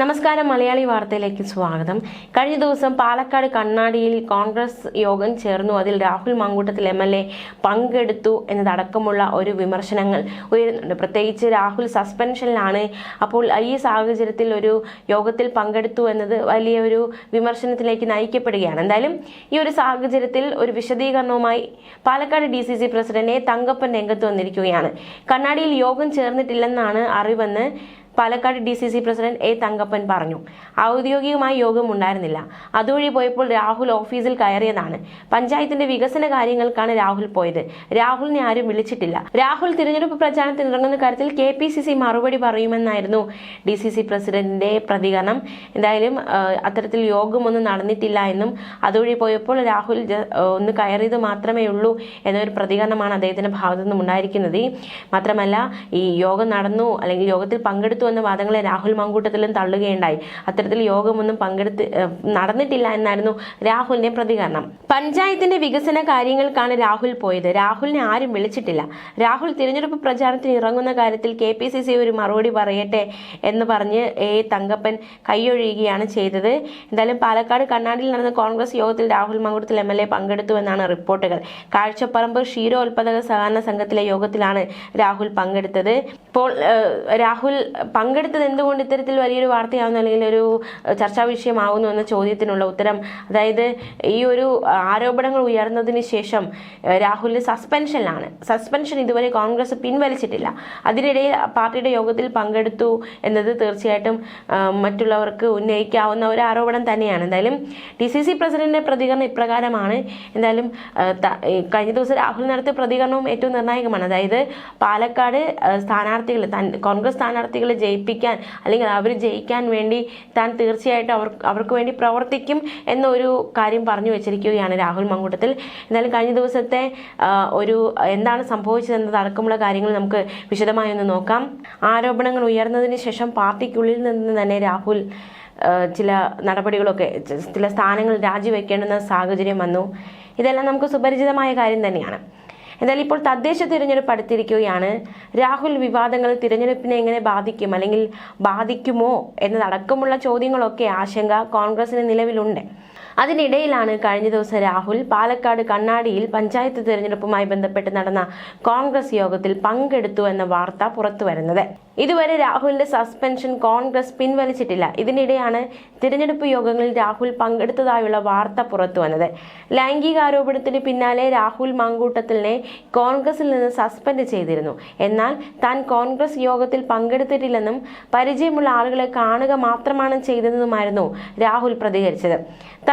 നമസ്കാരം മലയാളി വാർത്തയിലേക്ക് സ്വാഗതം. കഴിഞ്ഞ ദിവസം പാലക്കാട് കണ്ണാടിയിൽ കോൺഗ്രസ് യോഗം ചേർന്നു. അതിൽ Rahul Mamkootathil M L A പങ്കെടുത്തു എന്നതടക്കമുള്ള ഒരു വിമർശനങ്ങൾ ഉയരുന്നുണ്ട്. പ്രത്യേകിച്ച് രാഹുൽ സസ്പെൻഷനിലാണ്. അപ്പോൾ ഈ സാഹചര്യത്തിൽ ഒരു യോഗത്തിൽ പങ്കെടുത്തു എന്നത് വലിയ ഒരു വിമർശനത്തിലേക്ക് നയിക്കപ്പെടുകയാണ്. എന്തായാലും ഈ ഒരു സാഹചര്യത്തിൽ ഒരു വിശദീകരണവുമായി Palakkad D C C president. Thankappan രംഗത്ത് വന്നിരിക്കുകയാണ്. കണ്ണാടിയിൽ യോഗം ചേർന്നിട്ടില്ലെന്നാണ് അറിവെന്ന് Palakkad D C C president A Thankappan പറഞ്ഞു. ഔദ്യോഗികമായി യോഗം ഉണ്ടായിരുന്നില്ല. അതുവഴി പോയപ്പോൾ രാഹുൽ ഓഫീസിൽ കയറിയതാണ് പഞ്ചായത്തിന്റെ വികസന കാര്യങ്ങൾക്കാണ് രാഹുൽ പോയത്. രാഹുലിനെ ആരും വിളിച്ചിട്ടില്ല. രാഹുൽ തിരഞ്ഞെടുപ്പ് പ്രചാരണത്തിന് ഇറങ്ങുന്ന കാര്യത്തിൽ കെ പി സി സി മറുപടി പറയുമെന്നായിരുന്നു ഡി സി സി പ്രസിഡന്റിന്റെ പ്രതികരണം. എന്തായാലും അത്തരത്തിൽ യോഗമൊന്നും നടന്നിട്ടില്ല എന്നും അതുവഴി പോയപ്പോൾ രാഹുൽ ഒന്ന് കയറിയത് മാത്രമേ ഉള്ളൂ എന്നൊരു പ്രതികരണമാണ് അദ്ദേഹത്തിന്റെ ഭാഗത്തു നിന്നും ഉണ്ടായിരിക്കുന്നത്. മാത്രമല്ല ഈ യോഗം നടന്നു അല്ലെങ്കിൽ യോഗത്തിൽ പങ്കെടുത്തു എന്ന വാദങ്ങളെ രാഹുൽ മങ്കൂട്ടത്തിലും തള്ളുകയുണ്ടായി. അത്തരത്തിൽ യോഗമൊന്നും പങ്കെടുത്ത് നടന്നിട്ടില്ല എന്നായിരുന്നു രാഹുലിന്റെ പ്രതികരണം. പഞ്ചായത്തിന്റെ വികസന കാര്യങ്ങൾക്കാണ് രാഹുൽ പോയത്. രാഹുലിനെ ആരും വിളിച്ചിട്ടില്ല. രാഹുൽ തിരഞ്ഞെടുപ്പ് പ്രചാരണത്തിന് ഇറങ്ങുന്ന കാര്യത്തിൽ കെ പി സി സി ഒരു മറുപടി പറയട്ടെ എന്ന് പറഞ്ഞ് എ തങ്കപ്പൻ കൈയൊഴിയുകയാണ് ചെയ്തത്. എന്തായാലും പാലക്കാട് കണ്ണാടിയിൽ നടന്ന കോൺഗ്രസ് യോഗത്തിൽ Rahul Mamkootathil M L A പങ്കെടുത്തുവെന്നാണ് റിപ്പോർട്ടുകൾ. കാഴ്ചപ്പറമ്പ് ക്ഷീരോത്പാദക സഹകരണ സംഘത്തിലെ യോഗത്തിലാണ് രാഹുൽ പങ്കെടുത്തത്. ഇപ്പോൾ രാഹുൽ പങ്കെടുത്തത് എന്തുകൊണ്ട് ഇത്തരത്തിൽ വലിയൊരു വാർത്തയാവുന്നു അല്ലെങ്കിൽ ഒരു ചർച്ചാ വിഷയമാവുന്നു എന്ന ചോദ്യത്തിനുള്ള ഉത്തരം? അതായത് ഈ ഒരു ആരോപണങ്ങൾ ഉയർന്നതിന് ശേഷം രാഹുലിന് സസ്പെൻഷനിലാണ്. സസ്പെൻഷൻ ഇതുവരെ കോൺഗ്രസ് പിൻവലിച്ചിട്ടില്ല. അതിനിടയിൽ പാർട്ടിയുടെ യോഗത്തിൽ പങ്കെടുത്തു എന്നത് തീർച്ചയായിട്ടും മറ്റുള്ളവർക്ക് ഉന്നയിക്കാവുന്ന ഒരു ആരോപണം തന്നെയാണ്. എന്തായാലും ഡി സി സി പ്രസിഡന്റിന്റെ പ്രതികരണം ഇപ്രകാരമാണ്. എന്തായാലും കഴിഞ്ഞ ദിവസം രാഹുൽ നടത്തിയ പ്രതികരണവും ഏറ്റവും നിർണായകമാണ്. അതായത് പാലക്കാട് സ്ഥാനാർത്ഥികൾ കോൺഗ്രസ് സ്ഥാനാർത്ഥികളെ ജയിപ്പിക്കാൻ അല്ലെങ്കിൽ അവർ ജയിക്കാൻ വേണ്ടി താൻ തീർച്ചയായിട്ടും അവർ അവർക്ക് വേണ്ടി പ്രവർത്തിക്കും എന്നൊരു കാര്യം പറഞ്ഞു വെച്ചിരിക്കുകയാണ് രാഹുൽ മങ്കൂട്ടത്തിൽ. എന്നാലും കഴിഞ്ഞ ദിവസത്തെ ഒരു എന്താണ് സംഭവിച്ചതെന്നത് അടക്കമുള്ള കാര്യങ്ങൾ നമുക്ക് വിശദമായി ഒന്ന് നോക്കാം. ആരോപണങ്ങൾ ഉയർന്നതിന് ശേഷം പാർട്ടിക്കുള്ളിൽ നിന്ന് തന്നെ രാഹുൽ ചില നടപടികളൊക്കെ ചില സ്ഥാനങ്ങൾ രാജിവെക്കേണ്ടുന്ന സാഹചര്യം വന്നു. ഇതെല്ലാം നമുക്ക് സുപരിചിതമായ കാര്യം തന്നെയാണ്. എന്തായാലും ഇപ്പോൾ തദ്ദേശ തിരഞ്ഞെടുപ്പ് അടുത്തിരിക്കുകയാണ്. രാഹുൽ വിവാദങ്ങൾ തിരഞ്ഞെടുപ്പിനെ എങ്ങനെ ബാധിക്കും? അല്ലെങ്കിൽ ബാധിക്കുമോ? എന്നതടക്കമുള്ള ചോദ്യങ്ങളൊക്കെ ആശങ്ക കോൺഗ്രസിന് നിലവിലുണ്ട്. അതിനിടയിലാണ് കഴിഞ്ഞ ദിവസം രാഹുൽ പാലക്കാട് കണ്ണാടിയിൽ പഞ്ചായത്ത് തിരഞ്ഞെടുപ്പുമായി ബന്ധപ്പെട്ട് നടന്ന കോൺഗ്രസ് യോഗത്തിൽ പങ്കെടുത്തു എന്ന വാർത്ത പുറത്തു വരുന്നത്. ഇതുവരെ രാഹുലിന്റെ സസ്പെൻഷൻ കോൺഗ്രസ് പിൻവലിച്ചിട്ടില്ല. ഇതിനിടെയാണ് തിരഞ്ഞെടുപ്പ് യോഗങ്ങളിൽ രാഹുൽ പങ്കെടുത്തതായുള്ള വാർത്ത പുറത്തു വന്നത്. ലൈംഗികാരോപണത്തിന് പിന്നാലെ രാഹുൽ മങ്കൂട്ടത്തിലിനെ കോൺഗ്രസിൽ നിന്ന് സസ്പെൻഡ് ചെയ്തിരുന്നു. എന്നാൽ താൻ കോൺഗ്രസ് യോഗത്തിൽ പങ്കെടുത്തിട്ടില്ലെന്നും പരിചയമുള്ള ആളുകളെ കാണുക മാത്രമാണ് ചെയ്തതെന്നുമായിരുന്നു രാഹുൽ പ്രതികരിച്ചത്.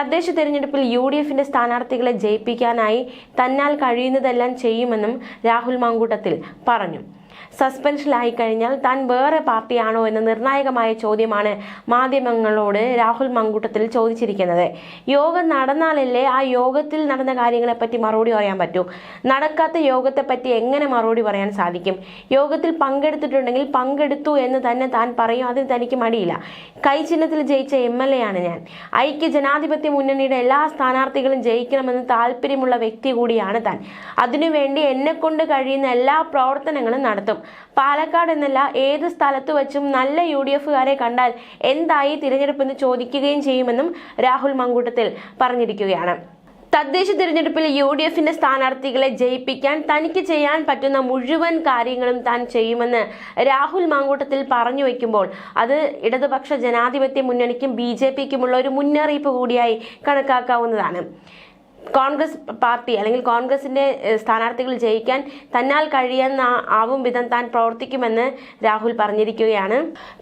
തദ്ദേശ തെരഞ്ഞെടുപ്പിൽ യു ഡി എഫിന്റെ സ്ഥാനാർത്ഥികളെ ജയിപ്പിക്കാനായി തന്നാൽ കഴിയുന്നതെല്ലാം ചെയ്യുമെന്നും രാഹുൽ മാങ്കൂട്ടത്തിൽ പറഞ്ഞു. സസ്പെൻഷനിലായി കഴിഞ്ഞാൽ താൻ വേറെ പാർട്ടിയാണോ എന്ന നിർണായകമായ ചോദ്യമാണ് മാധ്യമങ്ങളോട് രാഹുൽ മങ്കൂട്ടത്തിൽ ചോദിച്ചിരിക്കുന്നത്. യോഗം നടന്നാലല്ലേ ആ യോഗത്തിൽ നടന്ന കാര്യങ്ങളെപ്പറ്റി മറുപടി പറയാൻ പറ്റൂ? നടക്കാത്ത യോഗത്തെപ്പറ്റി എങ്ങനെ മറുപടി പറയാൻ സാധിക്കും? യോഗത്തിൽ പങ്കെടുത്തിട്ടുണ്ടെങ്കിൽ പങ്കെടുത്തു എന്ന് തന്നെ താൻ പറയും അതിന് തനിക്ക് മടിയില്ല. കൈചിഹ്നത്തിൽ ജയിച്ച എം എൽ എ ആണ് ഞാൻ. ഐക്യ ജനാധിപത്യ മുന്നണിയുടെ എല്ലാ സ്ഥാനാർത്ഥികളും ജയിക്കണമെന്ന് താല്പര്യമുള്ള വ്യക്തി കൂടിയാണ് താൻ. അതിനുവേണ്ടി എന്നെ കൊണ്ട് കഴിയുന്ന എല്ലാ പ്രവർത്തനങ്ങളും നടത്തും പാലക്കാട് എന്നല്ല ഏത് സ്ഥലത്ത് വെച്ചും നല്ല യു ഡി എഫുകാരെ കണ്ടാൽ എന്തായി തിരഞ്ഞെടുപ്പെന്ന് ചോദിക്കുകയും ചെയ്യുമെന്നും രാഹുൽ മങ്കൂട്ടത്തിൽ പറഞ്ഞിരിക്കുകയാണ്. തദ്ദേശ തിരഞ്ഞെടുപ്പിൽ യു ഡി എഫിന്റെ സ്ഥാനാർത്ഥികളെ ജയിപ്പിക്കാൻ തനിക്ക് ചെയ്യാൻ പറ്റുന്ന മുഴുവൻ കാര്യങ്ങളും താൻ ചെയ്യുമെന്ന് രാഹുൽ മാങ്കൂട്ടത്തിൽ പറഞ്ഞു വെക്കുമ്പോൾ അത് ഇടതുപക്ഷ ജനാധിപത്യ മുന്നണിക്കും ബി ജെ പിക്കുമുള്ള ഒരു മുന്നറിയിപ്പ് കൂടിയായി കണക്കാക്കാവുന്നതാണ്. കോൺഗ്രസ് പാർട്ടി അല്ലെങ്കിൽ കോൺഗ്രസിന്റെ സ്ഥാനാർത്ഥികൾ ജയിക്കാൻ തന്നാൽ കഴിയുന്ന ആവും വിധം താൻ പ്രവർത്തിക്കുമെന്ന് രാഹുൽ പറഞ്ഞിരിക്കുകയാണ്.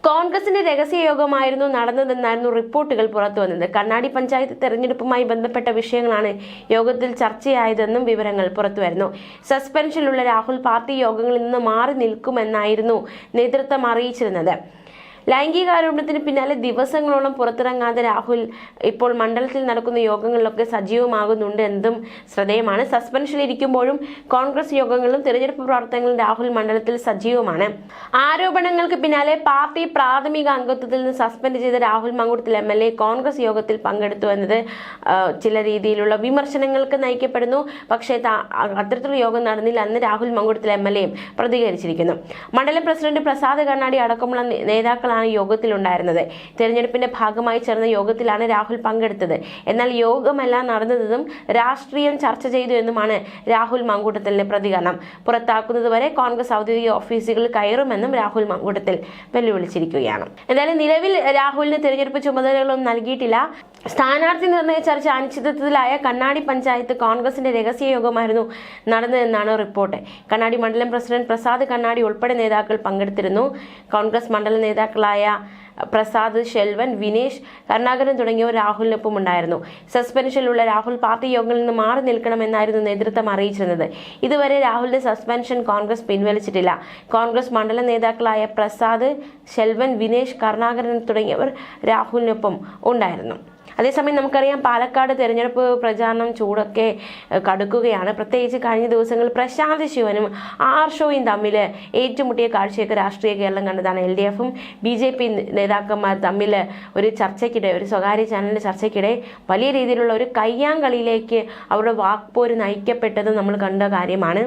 കോൺഗ്രസിന്റെ രഹസ്യ യോഗമായിരുന്നു നടന്നതെന്നായിരുന്നു റിപ്പോർട്ടുകൾ പുറത്തു വന്നത്. കണ്ണാടി പഞ്ചായത്ത് തെരഞ്ഞെടുപ്പുമായി ബന്ധപ്പെട്ട വിഷയങ്ങളാണ് യോഗത്തിൽ ചർച്ചയായതെന്നും വിവരങ്ങൾ പുറത്തുവരുന്നു സസ്പെൻഷനിലുള്ള രാഹുൽ പാർട്ടി യോഗങ്ങളിൽ നിന്ന് മാറി നിൽക്കുമെന്നായിരുന്നു നേതൃത്വം അറിയിച്ചിരുന്നത്. ലൈംഗികാരോപണത്തിന് പിന്നാലെ ദിവസങ്ങളോളം പുറത്തിറങ്ങാതെ രാഹുൽ ഇപ്പോൾ മണ്ഡലത്തിൽ നടക്കുന്ന യോഗങ്ങളിലൊക്കെ സജീവമാകുന്നുണ്ട് എന്തും ശ്രദ്ധേയമാണ്. സസ്പെൻഷനിലിരിക്കുമ്പോഴും കോൺഗ്രസ് യോഗങ്ങളിലും തിരഞ്ഞെടുപ്പ് പ്രവർത്തനങ്ങളും രാഹുൽ മണ്ഡലത്തിൽ സജീവമാണ്. ആരോപണങ്ങൾക്ക് പിന്നാലെ പാർട്ടി പ്രാഥമിക അംഗത്വത്തിൽ നിന്ന് സസ്പെൻഡ് ചെയ്ത Rahul Mamkootathil M L A Congress യോഗത്തിൽ പങ്കെടുത്തു എന്നത് ചില രീതിയിലുള്ള വിമർശനങ്ങൾക്ക് നയിക്കപ്പെടുന്നു. പക്ഷേ അത്തരത്തിലുള്ള യോഗം നടന്നില്ല അന്ന് രാഹുൽ മങ്കുടത്തിൽ എം എൽ എയും പ്രതികരിച്ചിരിക്കുന്നു. മണ്ഡലം പ്രസിഡന്റ് പ്രസാദ് കണ്ണാടി അടക്കമുള്ള നേതാക്കളാണ് നേതാക്കളാണ് യോഗത്തിലുണ്ടായിരുന്നത്. തെരഞ്ഞെടുപ്പിന്റെ ഭാഗമായി ചേർന്ന യോഗത്തിലാണ് രാഹുൽ പങ്കെടുത്തത്. എന്നാൽ യോഗമെല്ലാം നടന്നതും രാഷ്ട്രീയം ചർച്ച ചെയ്തു എന്നുമാണ് രാഹുൽ മങ്കൂട്ടത്തിലെ പ്രതികരണം. പുറത്താക്കുന്നതുവരെ കോൺഗ്രസ് ഔദ്യോഗിക ഓഫീസുകളിൽ കയറുമെന്നും രാഹുൽ മങ്കൂട്ടത്തിൽ വെല്ലുവിളിച്ചിരിക്കുകയാണ്. എന്തായാലും നിലവിൽ രാഹുലിന് തെരഞ്ഞെടുപ്പ് ചുമതലകളൊന്നും നൽകിയിട്ടില്ല. സ്ഥാനാർത്ഥി നിർണയ ചർച്ച അനിശ്ചിതത്വത്തിലായ കണ്ണാടി പഞ്ചായത്ത് കോൺഗ്രസിന്റെ രഹസ്യ യോഗമായിരുന്നു നടന്നതെന്നാണ് റിപ്പോർട്ട്. കണ്ണാടി മണ്ഡലം പ്രസിഡന്റ് പ്രസാദ് കണ്ണാടി ഉൾപ്പെടെ നേതാക്കൾ പങ്കെടുത്തിരുന്നു. കോൺഗ്രസ് മണ്ഡല നേതാക്കളായ പ്രസാദ് ഷെൽവൻ വിനേഷ് കരുണാകരൻ തുടങ്ങിയവർ രാഹുലിനൊപ്പം ഉണ്ടായിരുന്നു. സസ്പെൻഷനിലുള്ള രാഹുൽ പാർട്ടി യോഗങ്ങളിൽ നിന്ന് മാറി നിൽക്കണമെന്നായിരുന്നു നേതൃത്വം അറിയിച്ചിരുന്നത്. ഇതുവരെ രാഹുലിന്റെ സസ്പെൻഷൻ കോൺഗ്രസ് പിൻവലിച്ചിട്ടില്ല. കോൺഗ്രസ് മണ്ഡല നേതാക്കളായ പ്രസാദ് ഷെൽവൻ വിനേഷ് കരുണാകരൻ തുടങ്ങിയവർ രാഹുലിനൊപ്പം ഉണ്ടായിരുന്നു. അതേസമയം നമുക്കറിയാം പാലക്കാട് തെരഞ്ഞെടുപ്പ് പ്രചാരണം ചൂടൊക്കെ കടുക്കുകയാണ്. പ്രത്യേകിച്ച് കഴിഞ്ഞ ദിവസങ്ങളിൽ പ്രശാന്ത് ശിവനും ആർഷോയും തമ്മിൽ ഏറ്റുമുട്ടിയ കാഴ്ചയൊക്കെ രാഷ്ട്രീയ കേരളം കണ്ടതാണ്. എൽ ഡി എഫും ബി ജെ പി നേതാക്കന്മാർ തമ്മിൽ ഒരു ചർച്ചയ്ക്കിടെ ഒരു സ്വകാര്യ ചാനലിന്റെ ചർച്ചയ്ക്കിടെ വലിയ രീതിയിലുള്ള ഒരു കയ്യാങ്കളിയിലേക്ക് അവരുടെ വാക്പോര് നയിക്കപ്പെട്ടത് നമ്മൾ കണ്ട കാര്യമാണ്.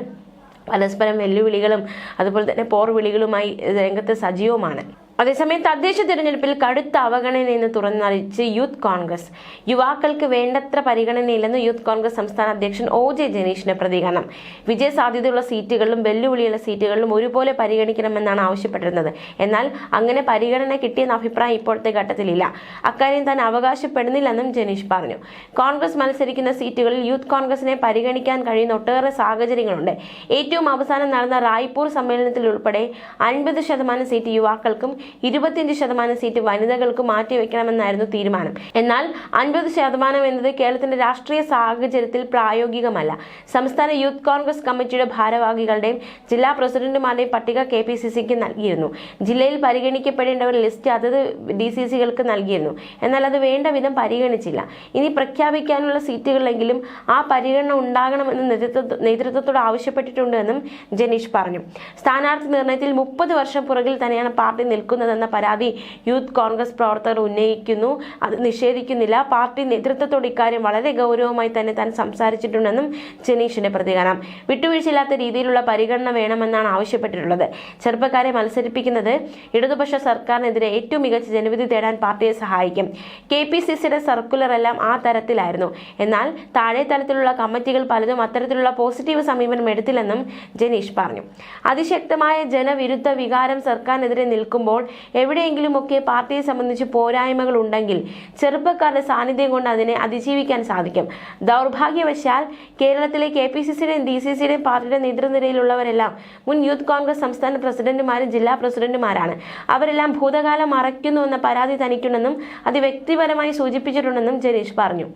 പരസ്പരം വെല്ലുവിളികളും അതുപോലെ തന്നെ പോർവിളികളുമായി രംഗത്ത് സജീവമാണ്. അതേസമയം തദ്ദേശ തിരഞ്ഞെടുപ്പിൽ കടുത്ത അവഗണനയെന്ന് തുറന്നറിയിച്ച് യൂത്ത് കോൺഗ്രസ്. യുവാക്കൾക്ക് വേണ്ടത്ര പരിഗണനയില്ലെന്ന് യൂത്ത് കോൺഗ്രസ് സംസ്ഥാന അധ്യക്ഷൻ ഒ ജെ ജനീഷിന്റെ പ്രതികരണം. വിജയ സാധ്യതയുള്ള സീറ്റുകളിലും വെല്ലുവിളിയുള്ള സീറ്റുകളിലും ഒരുപോലെ പരിഗണിക്കണമെന്നാണ് ആവശ്യപ്പെട്ടിരുന്നത്. എന്നാൽ അങ്ങനെ പരിഗണന കിട്ടിയെന്ന അഭിപ്രായം ഇപ്പോഴത്തെ ഘട്ടത്തിലില്ല. അക്കാര്യം താൻ അവകാശപ്പെടുന്നില്ലെന്നും ജനീഷ് പറഞ്ഞു. കോൺഗ്രസ് മത്സരിക്കുന്ന സീറ്റുകളിൽ യൂത്ത് കോൺഗ്രസിനെ പരിഗണിക്കാൻ കഴിയുന്ന ഒട്ടേറെ സാഹചര്യങ്ങളുണ്ട്. ഏറ്റവും അവസാനം നടന്ന റായ്പൂർ സമ്മേളനത്തിൽ ഉൾപ്പെടെ അൻപത് ശതമാനം സീറ്റ് യുവാക്കൾക്കും ഇരുപത്തിയഞ്ച് ശതമാനം സീറ്റ് വനിതകൾക്ക് മാറ്റിവെക്കണമെന്നായിരുന്നു തീരുമാനം. എന്നാൽ അൻപത് ശതമാനം എന്നത് കേരളത്തിന്റെ രാഷ്ട്രീയ സാഹചര്യത്തിൽ പ്രായോഗികമല്ല. സംസ്ഥാന യൂത്ത് കോൺഗ്രസ് കമ്മിറ്റിയുടെ ഭാരവാഹികളുടെയും ജില്ലാ പ്രസിഡന്റുമാരുടെയും പട്ടിക കെ പി സി സിക്ക് നൽകിയിരുന്നു. ജില്ലയിൽ പരിഗണിക്കപ്പെടേണ്ടവർ ലിസ്റ്റ് അതത് ഡി സി സികൾക്ക് നൽകിയിരുന്നു. എന്നാൽ അത് വേണ്ട വിധം പരിഗണിച്ചില്ല. ഇനി പ്രഖ്യാപിക്കാനുള്ള സീറ്റുകളിലെങ്കിലും ആ പരിഗണന ഉണ്ടാകണമെന്ന് നേതൃത്വ നേതൃത്വത്തോട് ആവശ്യപ്പെട്ടിട്ടുണ്ടെന്നും ജനീഷ് പറഞ്ഞു. സ്ഥാനാർത്ഥി നിർണയത്തിൽ മുപ്പത് വർഷം പുറകിൽ തന്നെയാണ് പാർട്ടി നിൽക്കുന്നതെന്ന പരാതി യൂത്ത് കോൺഗ്രസ് പ്രവർത്തകർ ഉന്നയിക്കുന്നു. അത് നിഷേധിക്കുന്നില്ല. പാർട്ടി നേതൃത്വത്തോട് ഇക്കാര്യം വളരെ ഗൗരവമായി തന്നെ താൻ സംസാരിച്ചിട്ടുണ്ടെന്നും ജനീഷിന്റെ പ്രതികരണം. വിട്ടുവീഴ്ചയില്ലാത്ത രീതിയിലുള്ള പരിഗണന വേണമെന്നാണ് ആവശ്യപ്പെട്ടിട്ടുള്ളത്. ചെറുപ്പക്കാരെ മത്സരിപ്പിക്കുന്നത് ഇടതുപക്ഷ സർക്കാരിനെതിരെ ഏറ്റവും മികച്ച ജനവിധി തേടാൻ പാർട്ടിയെ സഹായിക്കും. കെ പി സി സിയുടെ സർക്കുലർ എല്ലാം ആ തരത്തിലായിരുന്നു. എന്നാൽ താഴെ തലത്തിലുള്ള കമ്മിറ്റികൾ പലതും അത്തരത്തിലുള്ള പോസിറ്റീവ് സമീപനം എടുത്തില്ലെന്നും ജനീഷ് പറഞ്ഞു. അതിശക്തമായ ജനവിരുദ്ധ വികാരം സർക്കാരിനെതിരെ നിൽക്കുമ്പോൾ എവിടെയെങ്കിലുമൊക്കെ പാർട്ടിയെ സംബന്ധിച്ച് പോരായ്മകൾ ഉണ്ടെങ്കിൽ ചെറുപ്പക്കാരുടെ സാന്നിധ്യം കൊണ്ട് അതിനെ അതിജീവിക്കാൻ സാധിക്കും. ദൗർഭാഗ്യവശാൽ കേരളത്തിലെ കെ പി സി സിയുടെയും ഡി സി സിയുടെയും പാർട്ടിയുടെ നേതൃനിരയിലുള്ളവരെല്ലാം മുൻ യൂത്ത് കോൺഗ്രസ് സംസ്ഥാന പ്രസിഡന്റുമാരും ജില്ലാ പ്രസിഡന്റുമാരാണ്. അവരെല്ലാം ഭൂതകാലം മറയ്ക്കുന്നുവെന്ന പരാതി തനിക്കുണ്ടെന്നും അത് വ്യക്തിപരമായി സൂചിപ്പിച്ചിട്ടുണ്ടെന്നും ജനീഷ് പറഞ്ഞു.